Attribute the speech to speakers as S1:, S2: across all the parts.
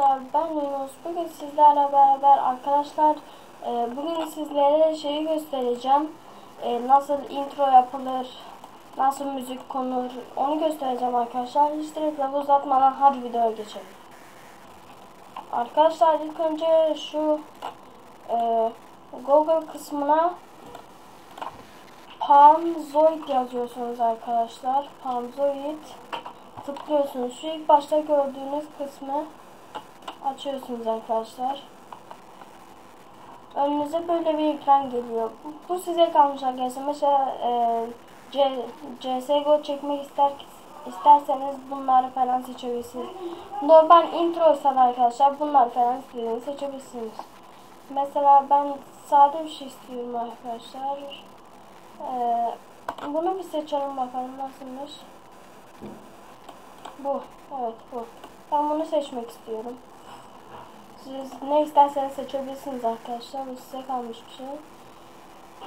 S1: arkadaşlar ben Yunus. Bugün sizlerle beraber arkadaşlar e, bugün sizlere şeyi göstereceğim. E, nasıl intro yapılır, nasıl müzik konur onu göstereceğim arkadaşlar. Hiç direkt lafı uzatmadan hadi videoya geçelim. Arkadaşlar ilk önce şu e, Google kısmına Palmzoid yazıyorsunuz arkadaşlar. Palmzoid tıklıyorsunuz. Şu ilk başta gördüğünüz kısmı açıyorsunuz arkadaşlar. Önünüze böyle bir ekran geliyor. Bu size kalmış arkadaşlar. Mesela e, C, CSGO çekmek ister, isterseniz bunları falan seçebilirsiniz. Normal intro ise arkadaşlar bunlar falan istediğinizi seçebilirsiniz. Mesela ben sade bir şey istiyorum arkadaşlar. Ee, bunu bir seçelim bakalım nasılmış. Bu. Evet bu. Ben bunu seçmek istiyorum. Siz ne isterseniz seçebilirsiniz arkadaşlar. Bu size kalmış bir şey.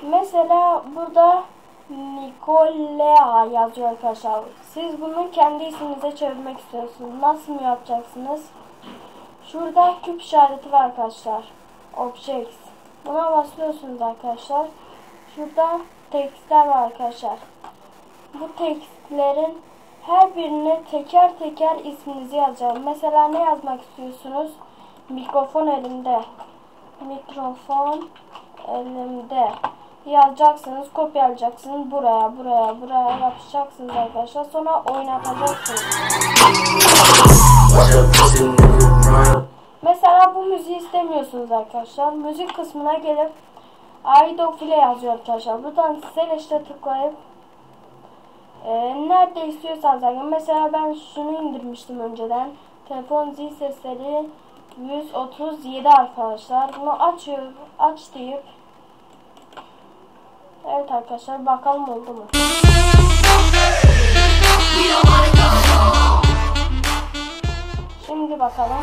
S1: Mesela burada Nikolea yazıyor arkadaşlar. Siz bunu kendi isminize çevirmek istiyorsunuz. Nasıl mı yapacaksınız? Şurada küp işareti var arkadaşlar. Objects. Buna basıyorsunuz arkadaşlar. Şurada tekstler var arkadaşlar. Bu tekstlerin her birine teker teker isminizi yazacağım. Mesela ne yazmak istiyorsunuz? Mikrofon elimde. Mikrofon elimde. Yazacaksınız, kopyalayacaksınız buraya, buraya, buraya yapacaksınız arkadaşlar. Sonra oynatacaksınız. Mesela bu müziği istemiyorsunuz arkadaşlar. Müzik kısmına gelip Aidofile yazıyor arkadaşlar. Buradan Seliş'te tıklayıp e, nerede istiyorsanız zaten. Mesela ben şunu indirmiştim önceden. Telefon zil sesleri 137 arkadaşlar. Bunu açıyor, aç deyip Evet arkadaşlar bakalım oldu mu? Şimdi bakalım.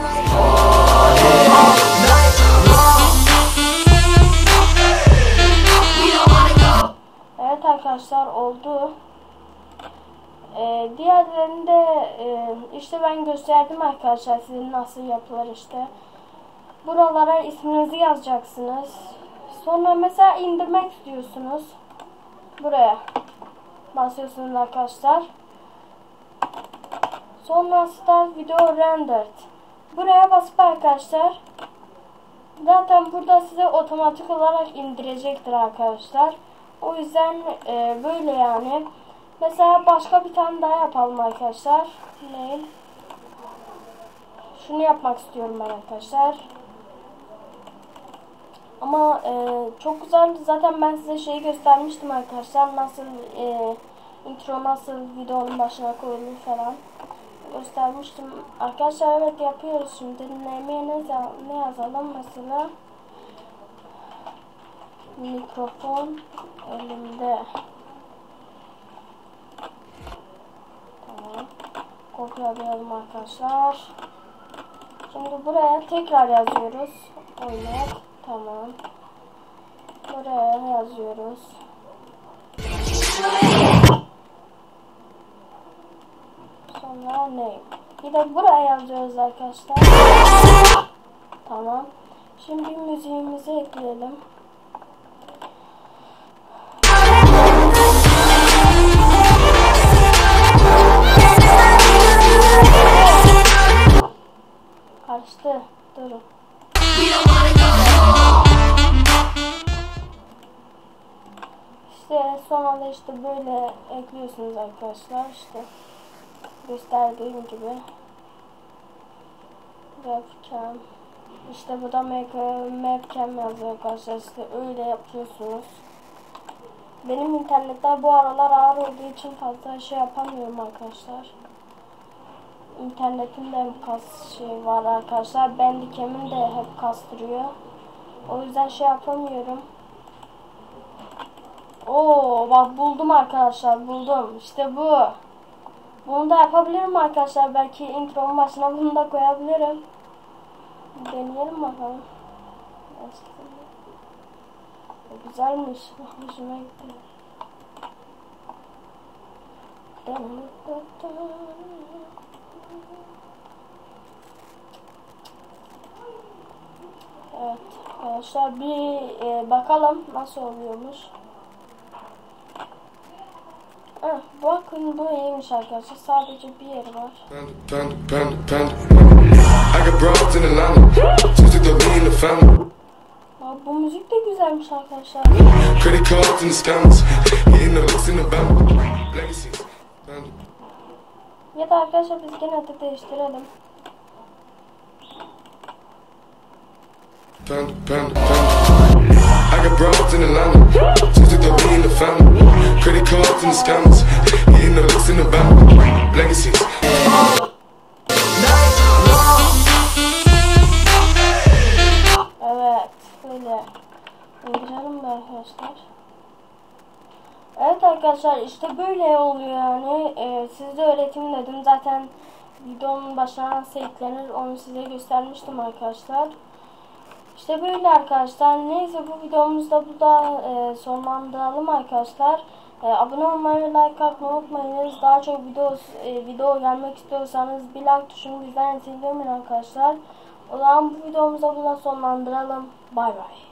S1: Evet arkadaşlar oldu. Ee, diğerlerinde e, işte ben gösterdim arkadaşlar sizin nasıl yapılır işte. Buralara isminizi yazacaksınız. Sonra mesela indirmek istiyorsunuz. Buraya basıyorsunuz arkadaşlar. Sonra start video rendered. Buraya basıp arkadaşlar zaten burada size otomatik olarak indirecektir arkadaşlar. O yüzden e, böyle yani. Mesela başka bir tane daha yapalım arkadaşlar. Ne? Şunu yapmak istiyorum ben arkadaşlar. Ama e, çok güzel. Zaten ben size şeyi göstermiştim arkadaşlar. Nasıl e, intro nasıl videonun başına koyulur falan göstermiştim. Arkadaşlar evet yapıyoruz şimdi. Neye ne, ne yazalım mesela? Mikrofon elimde. Tamam. Kopyalayalım arkadaşlar. Şimdi buraya tekrar yazıyoruz. Oynak. Tamam. Buraya yazıyoruz. Sonra ne? Bir de buraya yazıyoruz arkadaşlar. Tamam. Şimdi müziğimizi ekleyelim. İşte sonra işte böyle ekliyorsunuz arkadaşlar işte gösterdiğim gibi. Webcam. İşte bu da webcam yazıyor arkadaşlar işte öyle yapıyorsunuz. Benim internette bu aralar ağır olduğu için fazla şey yapamıyorum arkadaşlar. İnternetimde hep kas şey var arkadaşlar bandicam'im de hep kastırıyor. O yüzden şey yapamıyorum Oo bak buldum arkadaşlar buldum. İşte bu. Bunu da yapabilirim arkadaşlar. Belki intronun başına bunu da koyabilirim. Deneyelim bakalım. Güzelmiş. Hoşuma gitti. Evet arkadaşlar bir e, bakalım nasıl oluyormuş. Heh, bakın bu iyiymiş arkadaşlar. Sadece bir yeri var. Aa, bu müzik de güzelmiş arkadaşlar. Ya da arkadaşlar biz gene de değiştirelim.
S2: Panda, panda, panda. I got broads in Atlanta. Just to throw in the family. Credit cards and the scammers. Hitting the looks in the band. Legacies.
S1: Evet böyle indirelim de arkadaşlar. Evet arkadaşlar işte böyle oluyor yani. Ee, size öğretim dedim. Zaten videonun başına nasıl eklenir onu size göstermiştim arkadaşlar. İşte böyle arkadaşlar. Neyse bu videomuzda bu da e, sonlandıralım arkadaşlar. E, abone olmayı ve like atmayı unutmayınız. Daha çok video e, video gelmek istiyorsanız bir like tuşunu bizden esirgemeyin arkadaşlar. O zaman bu videomuzu burada sonlandıralım. Bay bay.